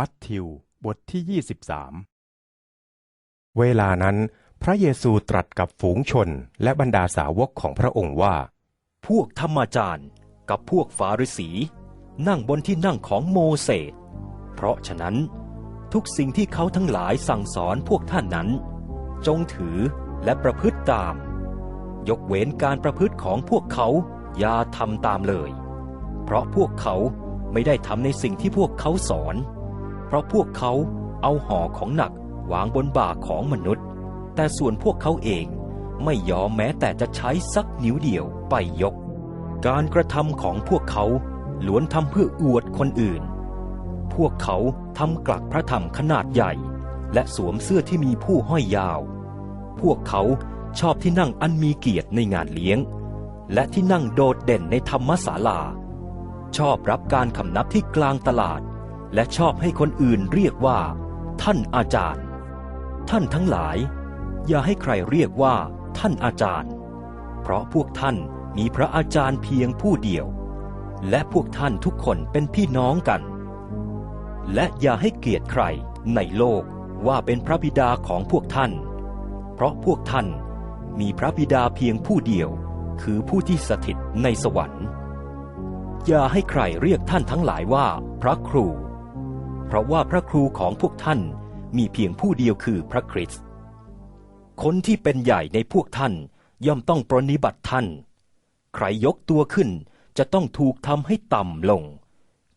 มัทธิว บทที่ 23 เวลานั้น พระเยซูตรัสกับฝูงชนและบรรดาสาวกของพระองค์ว่า พวกธรรมจารย์กับพวกฟาริสี นั่งบนที่นั่งของโมเสส เพราะฉะนั้น ทุกสิ่งที่เขาทั้งหลายสั่งสอนพวกท่านนั้น จงถือและประพฤติตาม ยกเว้นการประพฤติของพวกเขาอย่าทำตามเลย เพราะพวกเขาไม่ได้ทำในสิ่งที่พวกเขาสอน ราะพวกเขาเอาห่อของหนักวางบนบ่าของมนุษย์ แต่ส่วนพวกเขาเองไม่ยอมแม้แต่จะใช้สักนิ้วเดียวไปยก การกระทำของพวกเขาล้วนทำเพื่ออวดคนอื่น พวกเขาทำกลักพระธรรมขนาดใหญ่ และสวมเสื้อที่มีผู้ห้อยยาว พวกเขาชอบที่นั่งอันมีเกียรติในงานเลี้ยง และที่นั่งโดดเด่นในธรรมศาลา ชอบรับการคำนับที่กลางตลาด และชอบให้คนอื่นเรียกว่า ท่านอาจารย์ ท่านทั้งหลาย อย่าให้ใครเรียกว่า ท่านอาจารย์ เพราะพวกท่านมีพระอาจารย์เพียงผู้เดียว และพวกท่านทุกคนเป็นพี่น้องกัน และอย่าให้เกียรติใครในโลกว่าเป็นพระบิดาของพวกท่าน เพราะพวกท่านมีพระบิดาเพียงผู้เดียว คือผู้ที่สถิตในสวรรค์ อย่าให้ใครเรียกท่านทั้งหลายว่า พระครู เพราะว่าพระครูของพวกท่านมีเพียงผู้เดียวคือพระคริสต์คนที่เป็นใหญ่ในพวกท่านย่อมต้องปรนนิบัติท่าน ใครยกตัวขึ้นจะต้องถูกทำให้ต่ำลง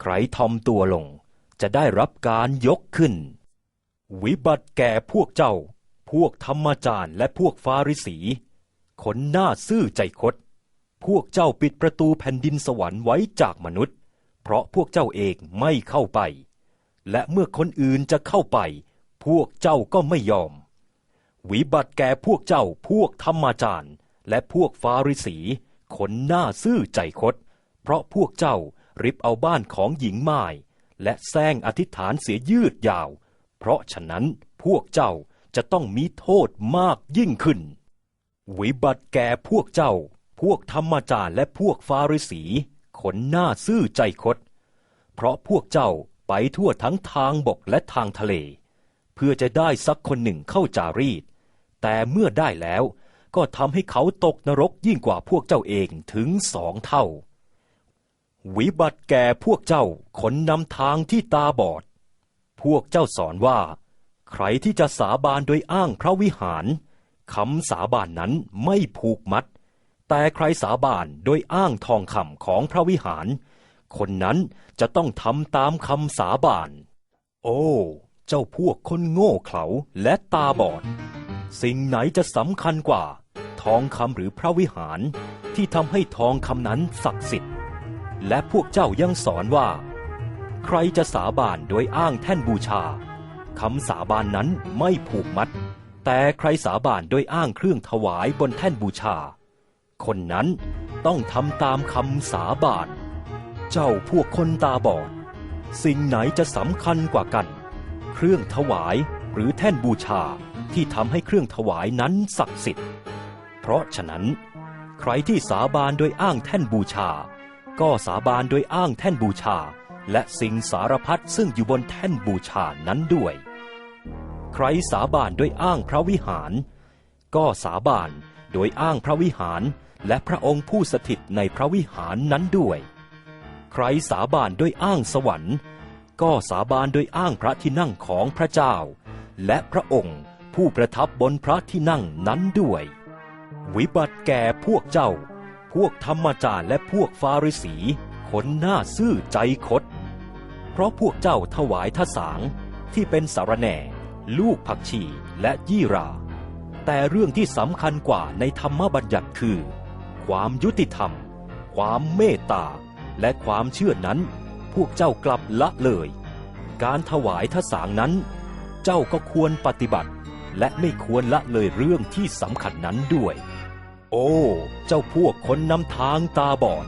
ใครทอมตัวลง จะได้รับการยกขึ้น วิบัติแก่พวกเจ้า พวกธรรมจารย์และพวกฟาริสีคนหน้าซื่อใจคด พวกเจ้าปิดประตูแผ่นดินสวรรค์ไว้จากมนุษย์ เพราะพวกเจ้าเองไม่เข้าไป และเมื่อคนอื่นจะเข้าไป พวกเจ้าก็ไม่ยอม วิบัติแก่พวกเจ้าพวกธรรมจารย์ และพวกฟาริสีคนหน้าซื่อใจคดเพราะพวกเจ้าริบเอาบ้านของหญิงไม้และแซงอธิษฐานเสียยืดยาว เพราะฉะนั้นพวกเจ้าจะต้องมีโทษมากยิ่งขึ้น วิบัติแก่พวกเจ้า พวกธรรมจารย์และพวกฟาริสี คนหน้าซื่อใจคด เพราะพวกเจ้า ไปทั่วทั้งทางบกและทางทะเล เพื่อจะได้สักคนหนึ่งเข้าจารีต แต่เมื่อได้แล้วก็ทำให้เขาตกนรกยิ่งกว่าพวกเจ้าเองถึงสองเท่า วิบัติแก่พวกเจ้าคนนำทางที่ตาบอด พวกเจ้าสอนว่า ใครที่จะสาบานโดยอ้างพระวิหารคำสาบานนั้นไม่ผูกมัด แต่ใครสาบานโดยอ้างทองคำของพระวิหาร คนนั้นจะต้องทำตามคำสาบาน โอ้ เจ้าพวกคนโง่เขลาและตาบอด สิ่งไหนจะสำคัญกว่า ทองคำหรือพระวิหารที่ทำให้ทองคำนั้นศักดิ์สิทธิ์ และพวกเจ้ายังสอนว่า ใครจะสาบานโดยอ้างแท่นบูชาคำสาบานนั้นไม่ผูกมัด แต่ใครสาบานโดยอ้างเครื่องถวายบนแท่นบูชา คนนั้นต้องทำตามคำสาบาน เจ้าพวกคนตาบอด สิ่งไหนจะสำคัญกว่ากัน เครื่องถวายหรือแท่นบูชาที่ทำให้เครื่องถวายนั้นศักดิ์สิทธิ์ เพราะฉะนั้น ใครที่สาบานโดยอ้างแท่นบูชา ก็สาบานโดยอ้างแท่นบูชา และสิ่งสารพัดซึ่งอยู่บนแท่นบูชานั้นด้วย ใครสาบานโดยอ้างพระวิหาร ก็สาบานโดยอ้างพระวิหารและพระองค์ผู้สถิตในพระวิหารนั้นด้วย ครสาบานโดยอ้างสวรรค์ ก็สาบานโดยอ้างพระที่นั่งของพระเจ้า และพระองค์ผู้ประทับบนพระที่นั่งนั้นด้วย วิบัติแก่พวกเจ้า พวกธรรมจารและพวกฟาริสีคนหน้าซื่อใจคด เพราะพวกเจ้าถวายทสางที่เป็นสารแหน่ ลูกผักชีและยี่รา แต่เรื่องที่สำคัญกว่าในธรรมบัญญัติคือ ความยุติธรรม ความเมตตา และความเชื่อนั้น พวกเจ้ากลับละเลย การถวายทสางนั้น เจ้าก็ควรปฏิบัติ และไม่ควรละเลยเรื่องที่สำคัญนั้นด้วย โอ้ เจ้าพวกคนนำทางตาบอด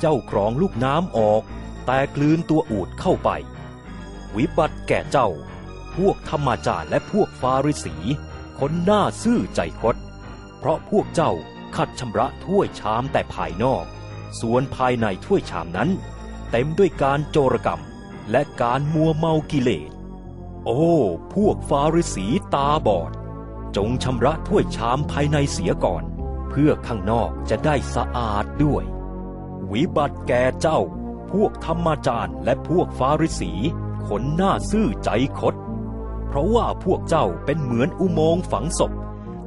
เจ้ากรองลูกน้ำออก แต่กลืนตัวอูดเข้าไป วิบัติแก่เจ้า พวกธรรมจารย์และพวกฟาริสี คนหน้าซื่อใจคด เพราะพวกเจ้าขัดชำระถ้วยชามแต่ภายนอก ส่วนภายในถ้วยชามนั้น เต็มด้วยการโจรกรรมและการมัวเมากิเลส โอ้ พวกฟาริสีตาบอด จงชำระถ้วยชามภายในเสียก่อน เพื่อข้างนอกจะได้สะอาดด้วย วิบัติแก่เจ้า พวกธรรมาจารย์และพวกฟาริสีคนหน้าซื่อใจคด เพราะว่าพวกเจ้าเป็นเหมือนอุโมงค์ฝังศพ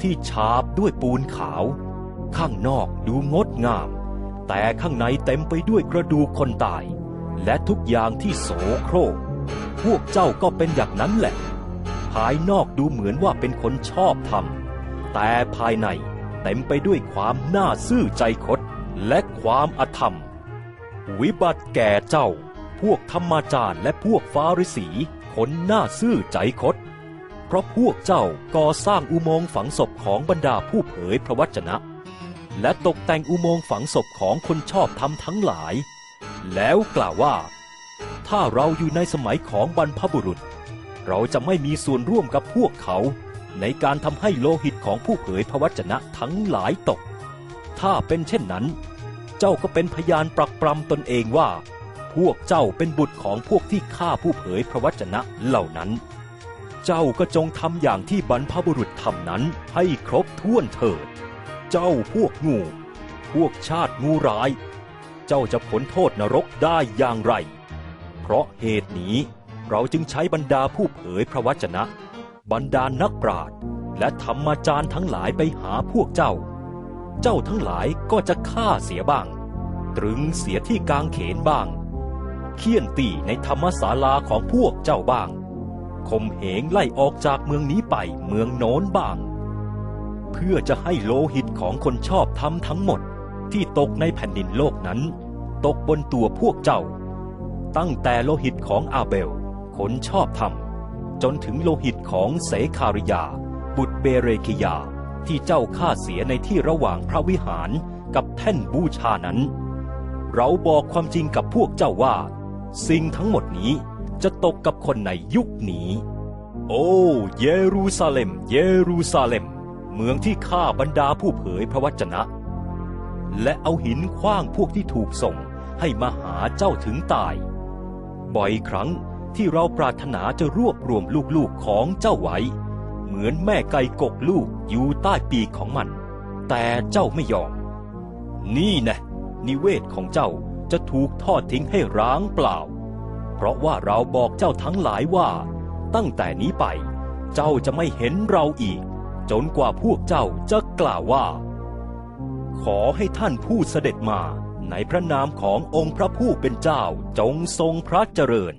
ที่ฉาบด้วยปูนขาว ข้างนอกดูงดงาม แต่ข้างในเต็มไปด้วยกระดูกคนตาย และทุกอย่างที่โสโครก พวกเจ้าก็เป็นอย่างนั้นแหละ ภายนอกดูเหมือนว่าเป็นคนชอบธรรมแต่ภายในเต็มไปด้วยความน่าซื่อใจคดและความอธรรม วิบัติแก่เจ้า พวกธรรมาจารย์และพวกฟาริสีคนน้าซื่อใจคดเพราะพวกเจ้าก่อสร้างอุโมงค์ฝังศพของบรรดาผู้เผยพระวจนะ และตกแต่งอุโมงค์ฝังศพของคนชอบธรรมทั้งหลาย แล้วกล่าวว่า ถ้าเราอยู่ในสมัยของบรรพบุรุษ เราจะไม่มีส่วนร่วมกับพวกเขา ในการทำให้โลหิตของผู้เผยพระวจนะทั้งหลายตก ถ้าเป็นเช่นนั้น เจ้าก็เป็นพยานปรักปรำตนเองว่า พวกเจ้าเป็นบุตรของพวกที่ฆ่าผู้เผยพระวจนะเหล่านั้น เจ้าก็จงทำอย่างที่บรรพบุรุษทำนั้นให้ครบถ้วนเถิด เจ้าพวกงู พวกชาติงูร้าย เจ้าจะพ้นโทษนรกได้อย่างไร เพราะเหตุนี้เราจึงใช้บรรดาผู้เผยพระวจนะ บรรดานักปราชญ์และธรรมาจารย์ทั้งหลายไปหาพวกเจ้า เจ้าทั้งหลายก็จะฆ่าเสียบ้าง ตรึงเสียที่กางเขนบ้าง เคี่ยนตีในธรรมศาลาของพวกเจ้าบ้าง คมเหงไล่ออกจากเมืองนี้ไปเมืองโน้นบ้าง เพื่อจะให้โลหิตของคนชอบธรรมทั้งหมด ที่ตกในแผ่นดินโลกนั้น ตกบนตัวพวกเจ้า ตั้งแต่โลหิตของอาเบล คนชอบธรรม จนถึงโลหิตของเสคาริยา บุตรเบเรคิยาที่เจ้าฆ่าเสียในที่ระหว่างพระวิหารกับแท่นบูชานั้น เราบอกความจริงกับพวกเจ้าว่า สิ่งทั้งหมดนี้จะตกกับคนในยุคนี้ โอ้ เยรูซาเล็ม เยรูซาเล็ม เมืองที่ฆ่าบรรดาผู้เผยพระวจนะ และเอาหินขว้างพวกที่ถูกส่งให้มาหาเจ้าถึงตาย บ่อยครั้งที่เราปรารถนาจะรวบรวมลูกๆของเจ้าไว้ เหมือนแม่ไก่กกลูกอยู่ใต้ปีกของมัน แต่เจ้าไม่ยอม นี่นะนิเวศของเจ้าจะถูกทอดทิ้งให้ร้างเปล่า เพราะว่าเราบอกเจ้าทั้งหลายว่า ตั้งแต่นี้ไป เจ้าจะไม่เห็นเราอีก จนกว่าพวกเจ้าจะกล่าวว่า ขอให้ท่านผู้เสด็จมาในพระนามขององค์พระผู้เป็นเจ้าจงทรงพระเจริญ